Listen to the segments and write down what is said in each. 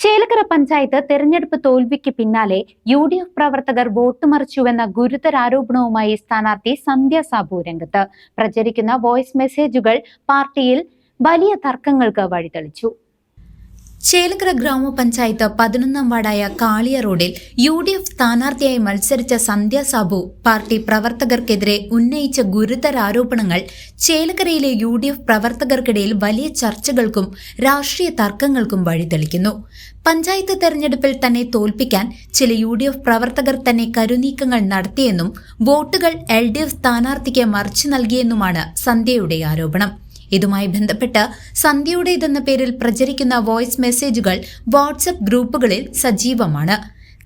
Chelakkara panchayat തെരഞ്ഞെടുപ്പ് തോൽവിക്ക് പിന്നാലെ യു ഡി എഫ് പ്രവർത്തകർ വോട്ട് മറിച്ചുവെന്ന ഗുരുതര ആരോപണവുമായി സ്ഥാനാർത്ഥി സന്ധ്യ സാബു രംഗത്ത്. പ്രചരിക്കുന്ന വോയിസ് മെസ്സേജുകൾ പാർട്ടിയിൽ വലിയ തർക്കങ്ങൾക്ക് വഴിതെളിച്ചു. ചേലക്കര ഗ്രാമപഞ്ചായത്ത് പതിനൊന്നാം വാർഡായ കാളിയ റോഡിൽ യു ഡി എഫ് സ്ഥാനാർത്ഥിയായി മത്സരിച്ച സന്ധ്യ സാബു പാർട്ടി പ്രവർത്തകർക്കെതിരെ ഉന്നയിച്ച ഗുരുതര ആരോപണങ്ങൾ ചേലക്കരയിലെ യു ഡി എഫ് പ്രവർത്തകർക്കിടയിൽ വലിയ ചർച്ചകൾക്കും രാഷ്ട്രീയ തർക്കങ്ങൾക്കും വഴിതെളിക്കുന്നു. പഞ്ചായത്ത് തെരഞ്ഞെടുപ്പിൽ തന്നെ തോൽപ്പിക്കാൻ ചില യു ഡി എഫ് പ്രവർത്തകർ തന്നെ കരുനീക്കങ്ങൾ നടത്തിയെന്നും വോട്ടുകൾ എൽ ഡി എഫ് സ്ഥാനാർത്ഥിക്ക് മറിച്ചു നൽകിയെന്നുമാണ് സന്ധ്യയുടെ ആരോപണം. ഇതുമായി ബന്ധപ്പെട്ട് സന്ധ്യയുടേതെന്ന പേരിൽ പ്രചരിക്കുന്ന വോയിസ് മെസ്സേജുകൾ വാട്സപ്പ് ഗ്രൂപ്പുകളിൽ സജീവമാണ്.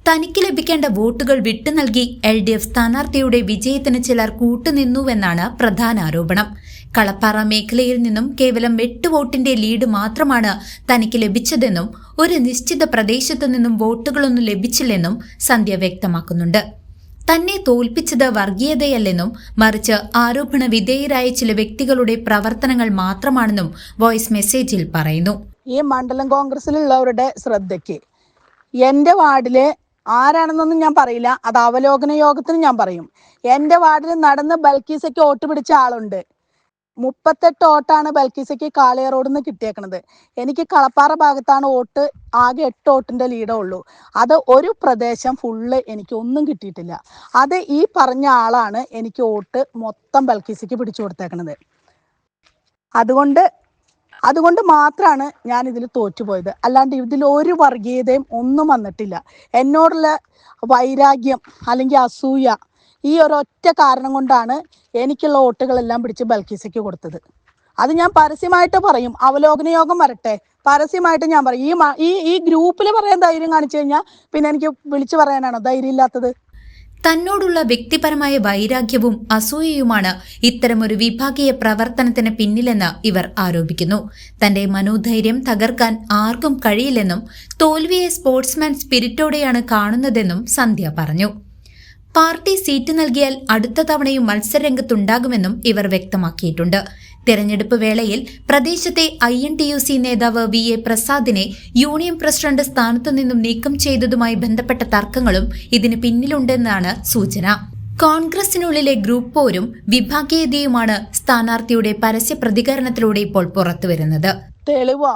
തനിക്ക് ലഭിക്കേണ്ട വോട്ടുകൾ വിട്ടു നൽകി എൽ ഡി എഫ് സ്ഥാനാർത്ഥിയുടെ വിജയത്തിന് ചിലർ കൂട്ടുനിന്നുവെന്നാണ് പ്രധാന ആരോപണം. കളപ്പാറ മേഖലയിൽ നിന്നും കേവലം എട്ട് വോട്ടിന്റെ ലീഡ് മാത്രമാണ് തനിക്ക് ലഭിച്ചതെന്നും ഒരു നിശ്ചിത പ്രദേശത്തു നിന്നും വോട്ടുകളൊന്നും ലഭിച്ചില്ലെന്നും സന്ധ്യ വ്യക്തമാക്കുന്നുണ്ട്. തന്നെ തോൽപ്പിച്ചത് വർഗീയതയല്ലെന്നും മറിച്ച് ആരോപണ വിധേയരായ ചില വ്യക്തികളുടെ പ്രവർത്തനങ്ങൾ മാത്രമാണെന്നും വോയിസ് മെസ്സേജിൽ പറയുന്നു. ഈ മണ്ഡലം കോൺഗ്രസിലുള്ളവരുടെ ശ്രദ്ധയ്ക്ക് എന്റെ വാർഡിൽ ആരാണെന്നൊന്നും ഞാൻ പറയില്ല. അത് അവലോകന യോഗത്തിന് ഞാൻ പറയും. എന്റെ വാർഡിൽ നടന്ന് ബൽക്കീസയ്ക്ക് വോട്ട് പിടിച്ച ആളുണ്ട്. മുപ്പത്തെട്ട് വോട്ടാണ് ബൽക്കീസയ്ക്ക് കാളിയ റോഡിൽ നിന്ന് കിട്ടിയേക്കുന്നത് എനിക്ക് കളപ്പാറ ഭാഗത്താണ് വോട്ട് ആകെ എട്ട് വോട്ടിന്റെ ലീഡേ ഉള്ളൂ. അത് ഒരു പ്രദേശം ഫുള്ള് എനിക്ക് ഒന്നും കിട്ടിയിട്ടില്ല. അത് ഈ പറഞ്ഞ ആളാണ് എനിക്ക് വോട്ട് മൊത്തം ബൽക്കീസയ്ക്ക് പിടിച്ചു കൊടുത്തേക്കണത്. അതുകൊണ്ട് അതുകൊണ്ട് മാത്രമാണ് ഞാൻ ഇതിൽ തോറ്റുപോയത്. അല്ലാണ്ട് ഇതിൽ ഒരു വർഗീയതയും ഒന്നും വന്നിട്ടില്ല. എന്നോടുള്ള വൈരാഗ്യം അല്ലെങ്കിൽ അസൂയ ഈ ഒരൊറ്റ കാരണം കൊണ്ടാണ് എനിക്കുള്ള വോട്ടുകളെല്ലാം പിടിച്ച് ബൽക്കീസയ്ക്ക് കൊടുത്തത്. അത് ഞാൻ പരസ്യമായിട്ട് പറയും. അവലോകന യോഗം വരട്ടെ. പരസ്യമായിട്ട് ഞാൻ പറയും. ഈ ഈ ഗ്രൂപ്പിൽ പറയാൻ ധൈര്യം കാണിച്ചു കഴിഞ്ഞാൽ പിന്നെ എനിക്ക് വിളിച്ചു പറയാനാണോ? ധൈര്യം ഇല്ലാത്തത്. തന്നോടുള്ള വ്യക്തിപരമായ വൈരാഗ്യവും അസൂയയുമാണ് ഇത്തരമൊരു വിഭാഗീയ പ്രവർത്തനത്തിന് പിന്നിലെന്ന് ഇവർ ആരോപിക്കുന്നു. തന്റെ മനോധൈര്യം തകർക്കാൻ ആർക്കും കഴിയില്ലെന്നും തോൽവിയെ സ്പോർട്സ്മാൻ സ്പിരിറ്റോടെയാണ് കാണുന്നതെന്നും സന്ധ്യ പറഞ്ഞു. പാർട്ടി സീറ്റ് നൽകിയാൽ അടുത്ത തവണയും മത്സരരംഗത്തുണ്ടാകുമെന്നും ഇവർ വ്യക്തമാക്കിയിട്ടുണ്ട്. തെരഞ്ഞെടുപ്പ് വേളയിൽ പ്രദേശത്തെ I N T U C നേതാവ് വി എ പ്രസാദിനെ യൂണിയൻ പ്രസിഡന്റ് സ്ഥാനത്തു നിന്നും നീക്കം ചെയ്തതുമായി ബന്ധപ്പെട്ട തർക്കങ്ങളും ഇതിന് പിന്നിലുണ്ടെന്നാണ് സൂചന. കോൺഗ്രസിനുള്ളിലെ ഗ്രൂപ്പ് പോരും വിഭാഗീയതയുമാണ് സ്ഥാനാർത്ഥിയുടെ പരസ്യ പ്രതികരണത്തിലൂടെ ഇപ്പോൾ പുറത്തുവരുന്നത്. തെളിവോ.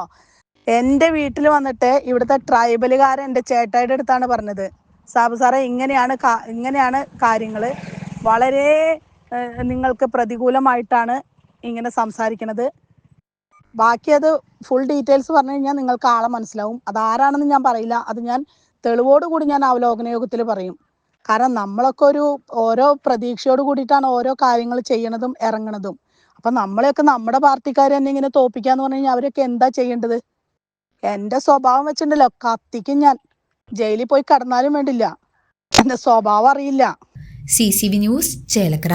എന്റെ വീട്ടിൽ വന്നിട്ട് ഇവിടുത്തെ ട്രൈബലുകാരൻ എന്റെ ചേട്ടായിയുടെ അടുത്താണ് പറഞ്ഞത്. സാബു സാറേ ഇങ്ങനെയാണ് ഇങ്ങനെയാണ് കാര്യങ്ങൾ വളരെ നിങ്ങൾക്ക് പ്രതികൂലമായിട്ടാണ് ഇങ്ങനെ സംസാരിക്കണത്. ബാക്കി അത് ഫുൾ ഡീറ്റെയിൽസ് പറഞ്ഞു കഴിഞ്ഞാൽ നിങ്ങൾക്ക് ആളെ മനസ്സിലാവും. അത് ആരാണെന്ന് ഞാൻ പറയില്ല. അത് ഞാൻ തെളിവോടുകൂടി ഞാൻ അവലോകന യോഗത്തിൽ പറയും. കാരണം നമ്മളൊക്കെ ഒരു ഓരോ പ്രതീക്ഷയോട് കൂടിയിട്ടാണ് ഓരോ കാര്യങ്ങൾ ചെയ്യണതും ഇറങ്ങണതും. അപ്പൊ നമ്മളെയൊക്കെ നമ്മുടെ പാർട്ടിക്കാർ തന്നെ ഇങ്ങനെ തോപ്പിക്കാന്ന് പറഞ്ഞു കഴിഞ്ഞാൽ അവരൊക്കെ എന്താ ചെയ്യേണ്ടത്? എന്റെ സ്വഭാവം വെച്ചിട്ടുണ്ടല്ലോ കത്തിക്കും ഞാൻ. ജയിലിൽ പോയി കടന്നാലും വേണ്ടില്ല. എന്റെ സ്വഭാവം അറിയില്ല. C C V news Chelakkara.